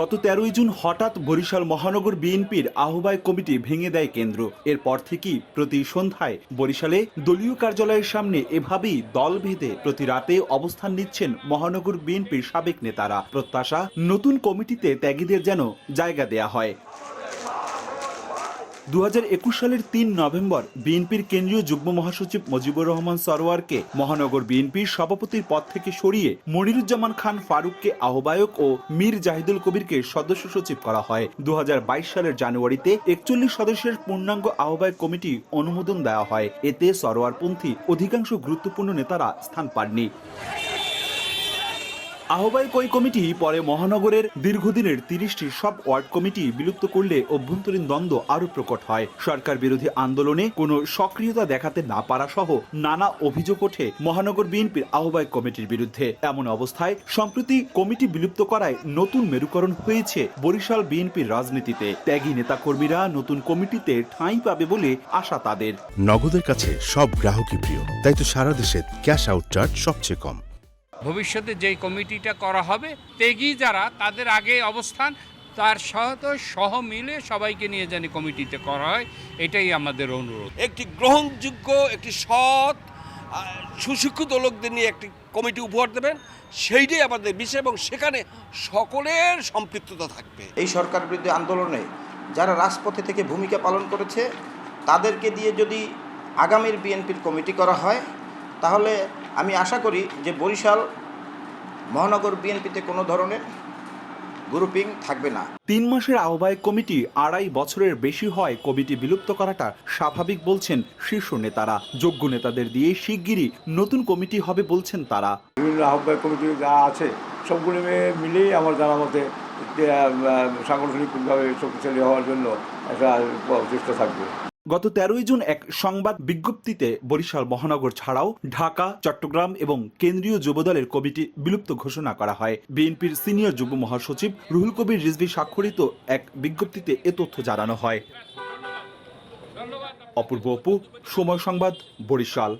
গত তেরোই জুন হঠাৎ বরিশাল মহানগর বিএনপির আহ্বায়ক কমিটি ভেঙে দেয় কেন্দ্র। এরপর থেকেই প্রতি সন্ধ্যায় বরিশালে দলীয় কার্যালয়ের সামনে এভাবেই দল ভেদে প্রতি রাতে অবস্থান নিচ্ছেন মহানগর বিএনপির সাবেক নেতারা। প্রত্যাশা, নতুন কমিটিতে ত্যাগীদের যেন জায়গা দেয়া হয়। দু হাজার একুশ সালের তিন নভেম্বর বিএনপির কেন্দ্রীয় যুগ্ম মহাসচিব মুজিবুর রহমান সরোয়ারকে মহানগর বিএনপির সভাপতির পদ থেকে সরিয়ে মনিরুজ্জামান খান ফারুককে আহ্বায়ক ও মীর জাহিদুল কবিরকে সদস্য সচিব করা হয়। দু হাজার বাইশ সালের জানুয়ারিতে একচল্লিশ সদস্যের পূর্ণাঙ্গ আহ্বায়ক কমিটি অনুমোদন দেওয়া হয়। এতে সরোয়ারপন্থী অধিকাংশ গুরুত্বপূর্ণ নেতারা স্থান পাননি। আহ্বায়ক ওই কমিটি পরে মহানগরের দীর্ঘদিনের তিরিশটি সব ওয়ার্ড কমিটি বিলুপ্ত করলে অভ্যন্তরীণ দ্বন্দ্ব আরও প্রকট হয়। সরকার বিরোধী আন্দোলনে কোনো সক্রিয়তা দেখাতে না পারা সহ নানা অভিযোগ ওঠে মহানগর বিএনপির আহ্বায়ক কমিটির বিরুদ্ধে। এমন অবস্থায় সম্প্রতি কমিটি বিলুপ্ত করায় নতুন মেরুকরণ হয়েছে বরিশাল বিএনপির রাজনীতিতে। ত্যাগী নেতাকর্মীরা নতুন কমিটিতে ঠাঁই পাবে বলে আশা তাদের। নগদের কাছে সব গ্রাহকই প্রিয়, তাই তো সারা দেশে ক্যাশ আউট চার্জ সবচেয়ে কম। ভবিষ্যতে যেই কমিটিটা করা হবে তেগি যারা তাদের আগে অবস্থান তার সাথে সহ মিলে সবাইকে নিয়ে জানি কমিটিতে করা হয় এটাই আমাদের অনুরোধ। একটি গ্রহণযোগ্য একটি সৎ সুশিক্ষিত লোকদের নিয়ে একটি কমিটি উপহার দেবেন সেইটাই আমাদের বিষয় এবং সেখানে সকলের সম্পৃক্ততা থাকবে। এই সরকার বিরুদ্ধে আন্দোলনে যারা রাজপথে থেকে ভূমিকা পালন করেছে তাদেরকে দিয়ে যদি আগামীর বিএনপির কমিটি করা হয় তাহলে আমি আশা করি যে বরিশাল মহানগর বিএনপিতে কোনো ধরনের গ্রুপিং থাকবে না। তিন মাসের আহ্বায়ক কমিটি আড়াই বছরের বেশি হয় কমিটি বিলুপ্ত করাটা স্বাভাবিক বলছেন শীর্ষ নেতারা। যোগ্য নেতাদের দিয়ে শিগগিরই নতুন কমিটি হবে বলছেন তারা। বিভিন্ন আহ্বায়ক কমিটি যা আছে সবগুলো মিলে- মিলেই আমার জানা মতে সাংগঠনিকভাবে শক্তিশালী হওয়ার জন্য একটা চেষ্টা থাকবে। গত তেরোই জুন এক সংবাদ বিজ্ঞপ্তিতে বরিশাল মহানগর ছাড়াও ঢাকা, চট্টগ্রাম এবং কেন্দ্রীয় যুবদলের কমিটি বিলুপ্ত ঘোষণা করা হয়। বিএনপির সিনিয়র যুব মহাসচিব রুহুল কবির রিজভি স্বাক্ষরিত এক বিজ্ঞপ্তিতে এ তথ্য জানানো হয়। অপূর্ব অপু, সময় সংবাদ, বরিশাল।